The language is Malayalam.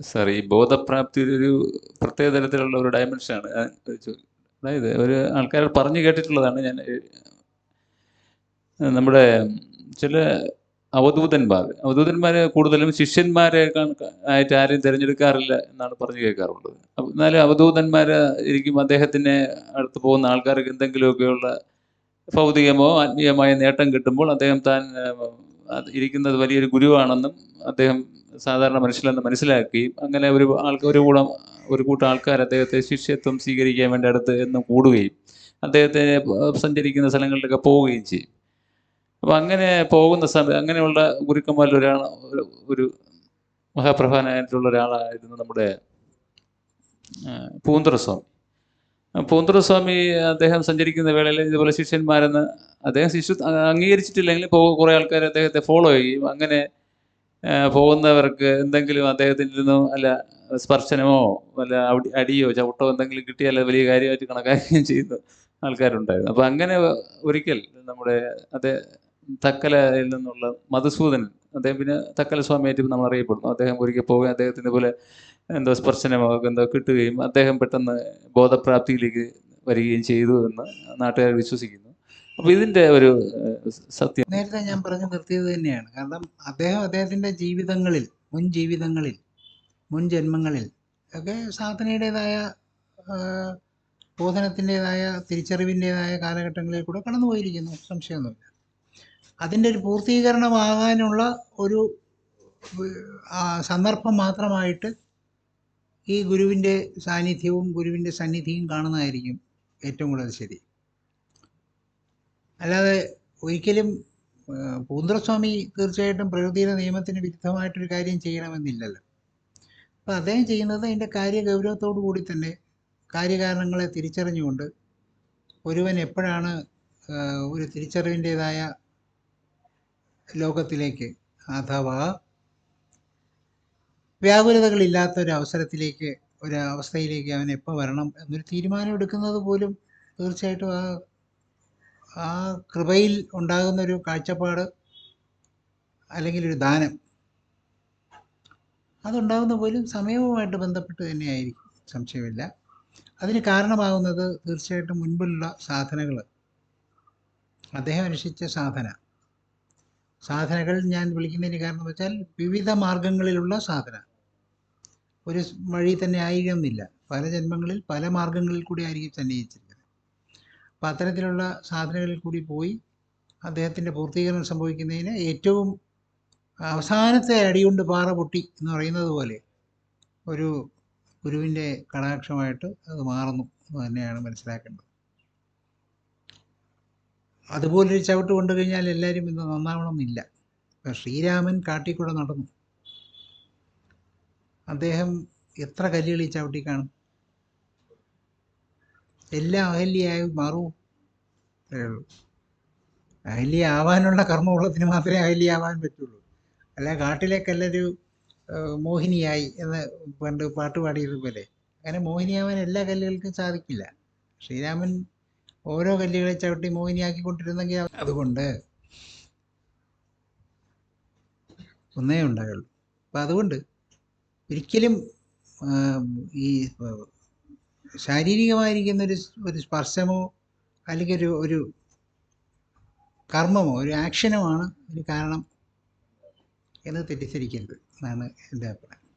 സാർ ഈ ബോധപ്രാപ്തി ഒരു പ്രത്യേക തരത്തിലുള്ള ഒരു ഡയമെൻഷനാണ് അതായത് ഒരു ആൾക്കാർ പറഞ്ഞു കേട്ടിട്ടുള്ളതാണ് ഞാൻ നമ്മുടെ ചില അവധൂതന്മാർ. അവധൂതന്മാർ കൂടുതലും ശിഷ്യന്മാരെ ആയിട്ട് ആരും തിരഞ്ഞെടുക്കാറില്ല എന്നാണ് പറഞ്ഞു കേൾക്കാറുള്ളത്. എന്നാലും അവധൂതന്മാർ ഇരിക്കും അദ്ദേഹത്തിന് അടുത്ത് പോകുന്ന ആൾക്കാർക്ക് എന്തെങ്കിലുമൊക്കെയുള്ള ഭൗതികമോ ആത്മീയമായ നേട്ടം കിട്ടുമ്പോൾ അദ്ദേഹം താൻ ഇരിക്കുന്നത് വലിയൊരു ഗുരുവാണെന്നും അദ്ദേഹം സാധാരണ മനുഷ്യനെന്ന് മനസ്സിലാക്കുകയും അങ്ങനെ ഒരു ആൾക്ക് ഒരു കൂടം ഒരു കൂട്ടം ആൾക്കാർ അദ്ദേഹത്തെ ശിഷ്യത്വം സ്വീകരിക്കാൻ വേണ്ടി അടുത്ത് എന്നും കൂടുകയും അദ്ദേഹത്തെ സഞ്ചരിക്കുന്ന സ്ഥലങ്ങളിലൊക്കെ പോവുകയും ചെയ്യും. അപ്പം അങ്ങനെ പോകുന്ന സമയം അങ്ങനെയുള്ള ഗുരുക്കന്മാരിൽ ഒരാൾ ഒരു- മഹാപ്രധാനായിട്ടുള്ള ഒരാളായിരുന്നു നമ്മുടെ പൂന്തുറസ്വാമി. പൂന്തുറസ്വാമി അദ്ദേഹം സഞ്ചരിക്കുന്ന വേളയിൽ ഇതുപോലെ ശിഷ്യന്മാരെന്ന് അദ്ദേഹം ശിഷ്യ അംഗീകരിച്ചിട്ടില്ലെങ്കിൽ കുറേ ആൾക്കാർ അദ്ദേഹത്തെ ഫോളോ ചെയ്യും അങ്ങനെ പോകുന്നവർക്ക് എന്തെങ്കിലും അദ്ദേഹത്തിൽ നിന്നും അല്ല സ്പർശനമോ അല്ല അടി- അടിയോ ചവിട്ടോ എന്തെങ്കിലും കിട്ടിയാൽ വലിയ കാര്യമായിട്ട് കണക്കാക്കുകയും ചെയ്യുന്ന ആൾക്കാരുണ്ടായിരുന്നു. അപ്പോൾ അങ്ങനെ ഒരിക്കൽ നമ്മുടെ അതേ തക്കലയിൽ നിന്നുള്ള മധുസൂദനൻ അദ്ദേഹം പിന്നെ തക്കല സ്വാമിയായിട്ട് നമ്മൾ അറിയപ്പെടുന്നു അദ്ദേഹം ഒരിക്കൽ പോകുകയും അദ്ദേഹത്തിന്റെ പോലെ എന്തോ സ്പർശനമോ എന്തോ കിട്ടുകയും അദ്ദേഹം പെട്ടെന്ന് ബോധപ്രാപ്തിയിലേക്ക് വരികയും ചെയ്തു എന്ന് നാട്ടുകാർ വിശ്വസിക്കുന്നു. അപ്പോൾ ഇതിന്റെ ഒരു സത്യം. നേരത്തെ ഞാൻ പറഞ്ഞു നിർത്തിയത് തന്നെയാണ്. കാരണം അദ്ദേഹം അദ്ദേഹത്തിന്റെ ജീവിതങ്ങളിൽ മുൻ ജീവിതങ്ങളിൽ മുൻ ജന്മങ്ങളിൽ ഒക്കെ സാധനയുടേതായ ബോധനത്തിന്റെതായ തിരിച്ചറിവിന്റെതായ കാലഘട്ടങ്ങളിൽ കൂടെ കടന്നുപോയിരിക്കുന്നു. സംശയമൊന്നുമില്ല. അതിന്റെ ഒരു പൂർത്തീകരണമാകാനുള്ള ഒരു സന്ദർഭം മാത്രമായിട്ട് ഈ ഗുരുവിന്റെ സാന്നിധ്യവും ഗുരുവിന്റെ സന്നിധിയും കാണുന്നതായിരിക്കും ഏറ്റവും കൂടുതൽ ശരി. അല്ലാതെ ഒരിക്കലും പൂന്തുറസ്വാമി തീർച്ചയായിട്ടും പ്രകൃതിയുടെ നിയമത്തിന് വിരുദ്ധമായിട്ടൊരു കാര്യം ചെയ്യണമെന്നില്ലല്ലോ. അപ്പോൾ അദ്ദേഹം ചെയ്യുന്നത് അതിന്റെ കാര്യഗൗരവത്തോടു കൂടി തന്നെ കാര്യകാരണങ്ങളെ തിരിച്ചറിഞ്ഞുകൊണ്ട് ഒരുവൻ എപ്പോഴാണ് ഒരു തിരിച്ചറിവിന്റെതായ ലോകത്തിലേക്ക് അഥവാ വ്യാകുലതകളില്ലാത്ത ഒരു അവസരത്തിലേക്ക് ഒരു അവസ്ഥയിലേക്ക് അവൻ എപ്പോൾ വരണം എന്നൊരു തീരുമാനം എടുക്കുന്നത് പോലും തീർച്ചയായിട്ടും ആ ആ കൃപയിൽ ഉണ്ടാകുന്നൊരു കാഴ്ചപ്പാട് അല്ലെങ്കിൽ ഒരു ദാനം അതുണ്ടാകുന്ന പോലും സമയവുമായിട്ട് ബന്ധപ്പെട്ട് തന്നെയായിരിക്കും. സംശയമില്ല. അതിന് കാരണമാകുന്നത് തീർച്ചയായിട്ടും മുൻപിലുള്ള സാധനകൾ അദ്ദേഹം അനുഷ്ഠിച്ച സാധന. സാധനകൾ ഞാൻ വിളിക്കുന്നതിന് കാരണം വെച്ചാൽ വിവിധ മാർഗങ്ങളിലുള്ള സാധന. ഒരു വഴി തന്നെ ആയിരിക്കുന്നില്ല പല ജന്മങ്ങളിൽ പല മാർഗങ്ങളിൽ കൂടി ആയിരിക്കും സന്നിഹിച്ചിരിക്കുന്നത്. അപ്പം അത്തരത്തിലുള്ള സാധനകളിൽ കൂടി പോയി അദ്ദേഹത്തിന്റെ പൂർത്തീകരണം സംഭവിക്കുന്നതിന് ഏറ്റവും അവസാനത്തെ അടിയുണ്ട് പാറ പൊട്ടി എന്ന് പറയുന്നത് പോലെ ഒരു ഗുരുവിന്റെ കടാക്ഷമായിട്ട് അത് മാറുന്നു എന്ന് തന്നെയാണ് മനസ്സിലാക്കേണ്ടത്. അതുപോലൊരു ചവിട്ട് കൊണ്ടു കഴിഞ്ഞാൽ എല്ലാവരും ഇന്ന് നന്നാവണമെന്നില്ല. ഇപ്പം ശ്രീരാമൻ കാട്ടിക്കൂടെ നടന്നു. അദ്ദേഹം എത്ര കല്ലുകൾ ഈ ചവിട്ടി കാണും എല്ലാം അഹല്യയായി മാറൂ. ഉള്ളൂ. അഹല്യ ആവാനുള്ള കർമ്മമുള്ളതിന് മാത്രമേ അഹല്യ ആവാൻ പറ്റുള്ളൂ. അല്ല കാട്ടിലേക്കല്ലൊരു മോഹിനിയായി എന്ന് പണ്ട് പാട്ട് പാടിയതുപോലെ അങ്ങനെ മോഹിനിയാവാൻ എല്ലാ കല്ലുകൾക്കും സാധിക്കില്ല. ശ്രീരാമൻ ഓരോ കല്ലുകളെ ചവിട്ടി മോഹിനിയാക്കി കൊണ്ടിരുന്നെങ്കിൽ അതുകൊണ്ട് ഒന്നേ ഉണ്ടാകുള്ളൂ അപ്പം അതുകൊണ്ട് ഒരിക്കലും ഈ ശാരീരികമായിരിക്കുന്ന ഒരു ഒരു സ്പർശമോ അല്ലെങ്കിൽ ഒരു ഒരു കർമ്മമോ ഒരു ആക്ഷനുമാണ് ഒരു കാരണം എന്ന് തെറ്റിദ്ധരിക്കരുത് എന്നാണ് എന്റെ അഭിപ്രായം.